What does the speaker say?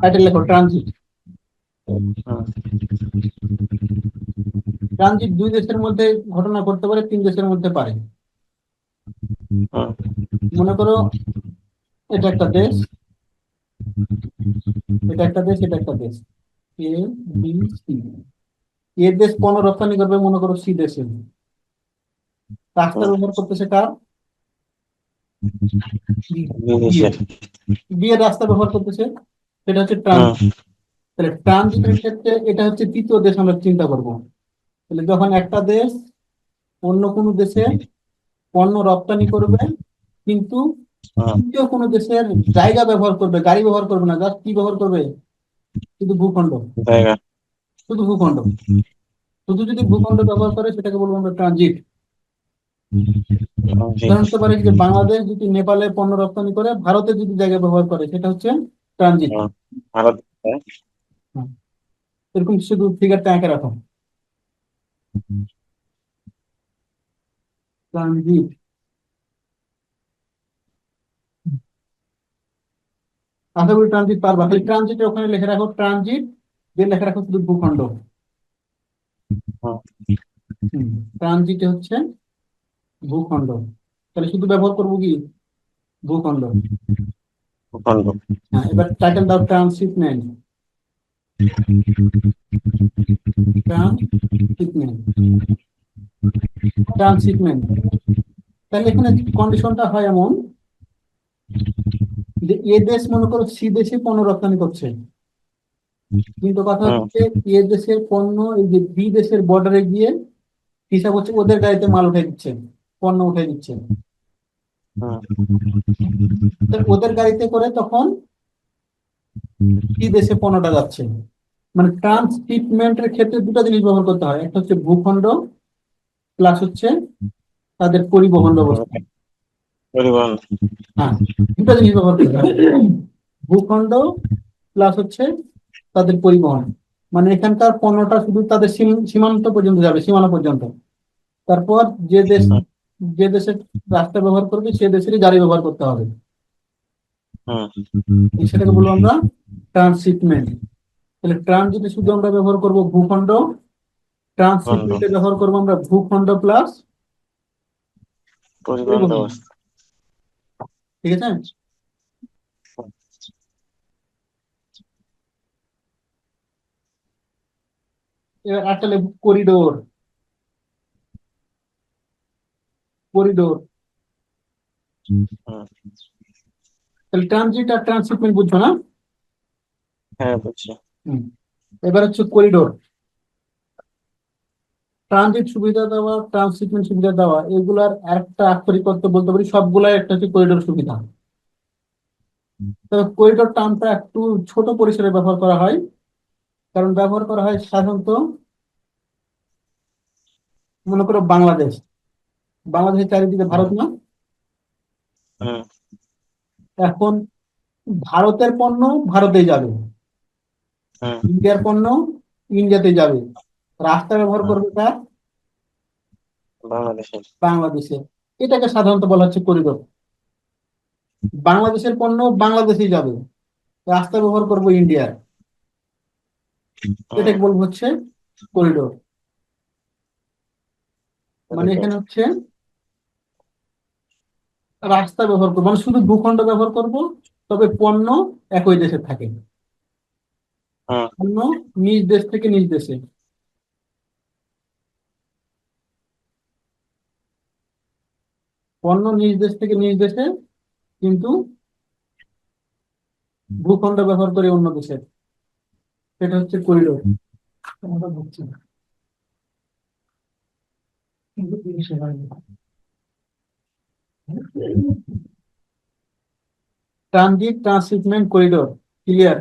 Title লেখো transit transit দুই দেশের মধ্যে ঘটনা ঘটতে পারে তিন দেশের মধ্যে পারে। মনে করো এটা একটা দেশ এটা একটা দেশ এটা একটা দেশ। A B C. এ দেশ পণ্য রপ্তানি করবে মনে করো সি দেশে। রাস্তা ব্যবহার করতেছে কার? বি এর রাস্তা ব্যবহার করতেছে সেটা হচ্ছে ট্রানজিট তাহলে ট্রানজিটের ক্ষেত্রে এটা হচ্ছে তৃতীয় দেশ আমরা চিন্তা করব। তাহলে যখন একটা দেশ অন্য কোনো দেশে পণ্য রপ্তানি করবে কিন্তু তৃতীয় কোনো দেশের জায়গা ব্যবহার করবে গাড়ি ব্যবহার করবে না জাস্ট কি ব্যবহার করবে? শুধু ভূখণ্ড। শুধু ভূখণ্ড। শুধু যদি ভূখণ্ড ব্যবহার করে সেটাকে বলব আমরা ট্রানজিট। উদাহরণ হতে পারে যে বাংলাদেশ যদি নেপালে পণ্য রপ্তানি করে ভারতে যদি জায়গা ব্যবহার করে সেটা হচ্ছে ট্রানজিট। ভারত এরকম শুধু ফিগারটা এঁকে রাখো ট্রানজিট। আশা করি ট্রানজিট পারবা। খালি ট্রানজিটের ওখানে লিখে রাখো ট্রানজিট দিয়ে লেখা রাখো শুধু ভূখণ্ড। ট্রানজিটে হচ্ছে ভূখণ্ড। তাহলে শুধু ব্যবহার করব কি? ভূখণ্ড। ভূখণ্ড হ্যাঁ এবার টাইটেল দাও ট্রান্সশিপমেন্ট ট্রান্সশিপমেন্ট ট্রান্সশিপমেন্ট তাহলে এখানে কন্ডিশনটা হয় এমন যে এ দেশ মনে করো সি দেশে পণ্য রপ্তানি করছে। কিন্তু কথা হচ্ছে এ দেশের পণ্য এই যে বি দেশের বর্ডারে গিয়ে হিসাব হচ্ছে ওদের গাড়িতে মাল উঠে দিচ্ছে পণ্য উঠে দিচ্ছে। ওদের গাড়িতে করে তখন কি দেশে পণ্যটা যাচ্ছে। মানে ট্রান্সশিপমেন্টের ক্ষেত্রে দুটো জিনিস ব্যবহার করতে হয়। একটা হচ্ছে ভূখণ্ড প্লাস হচ্ছে তাদের পরিবহন ব্যবস্থা। পরিবহন। হ্যাঁ দুটো জিনিস ব্যবহার করতে হয়। ভূখণ্ড প্লাস হচ্ছে তাদের পরিবহন। মানে এখানকার পণ্যটা শুধু তাদের সীম- সীমান্ত পর্যন্ত যাবে সীমানা পর্যন্ত। তারপর যে দেশ যে দেশের রাস্তা ব্যবহার করবে সে দেশেরই গাড়ি ব্যবহার করতে হবে। সেটাকে বলব আমরা ট্রান্সশিপমেন্ট তাহলে ট্রানজিটে শুধু আমরা ব্যবহার করব ভূখণ্ড ট্রান্সশিপমেন্টে ব্যবহার করব আমরা ভূখণ্ড প্লাস ঠিক আছে? এবার একটা করিডোর করিডোর। তাহলে ট্রানজিট আর ট্রান্সশিপমেন্ট বুঝছ না? হ্যাঁ বুঝছি। এবার হচ্ছে করিডোর। ট্রানজিট সুবিধা দেওয়া ট্রান্সশিপমেন্ট সুবিধা দেওয়া এগুলার একটা আক্ষরিক অর্থ বলতে পারি সবগুলাই একটা হচ্ছে করিডোর সুবিধা। তবে করিডোর টার্মটা একটু ছোট পরিসরে ব্যবহার করা হয়। কারণ ব্যবহার করা হয় সাধারণত মনে করো বাংলাদেশ। বাংলাদেশের চারিদিকে ভারত না? হুম এখন ভারতের পণ্য ভারতে যাবে। ইন্ডিয়ার পণ্য ইন্ডিয়াতে যাবে। রাস্তা ব্যবহার করবে কার? বাংলাদেশে এটাকে সাধারণত বলা হচ্ছে করিডোর। বাংলাদেশের পণ্য বাংলাদেশেই যাবে। রাস্তা ব্যবহার করব ইন্ডিয়ার। এটাকে বলব হচ্ছে করিডোর। মানে এখানে হচ্ছে রাস্তা ব্যবহার করব মানে শুধু ভূখণ্ড ব্যবহার করব তবে পণ্য একই দেশে থাকে। পণ্য নিজ দেশ থেকে নিজ দেশে। পণ্য নিজ দেশ থেকে নিজ দেশে কিন্তু ভূখণ্ড ব্যবহার করে অন্য দেশের সেটা হচ্ছে করিডোর। আমরা বুঝছি না। কিন্তু হয়নি। Transit transshipment corridor clear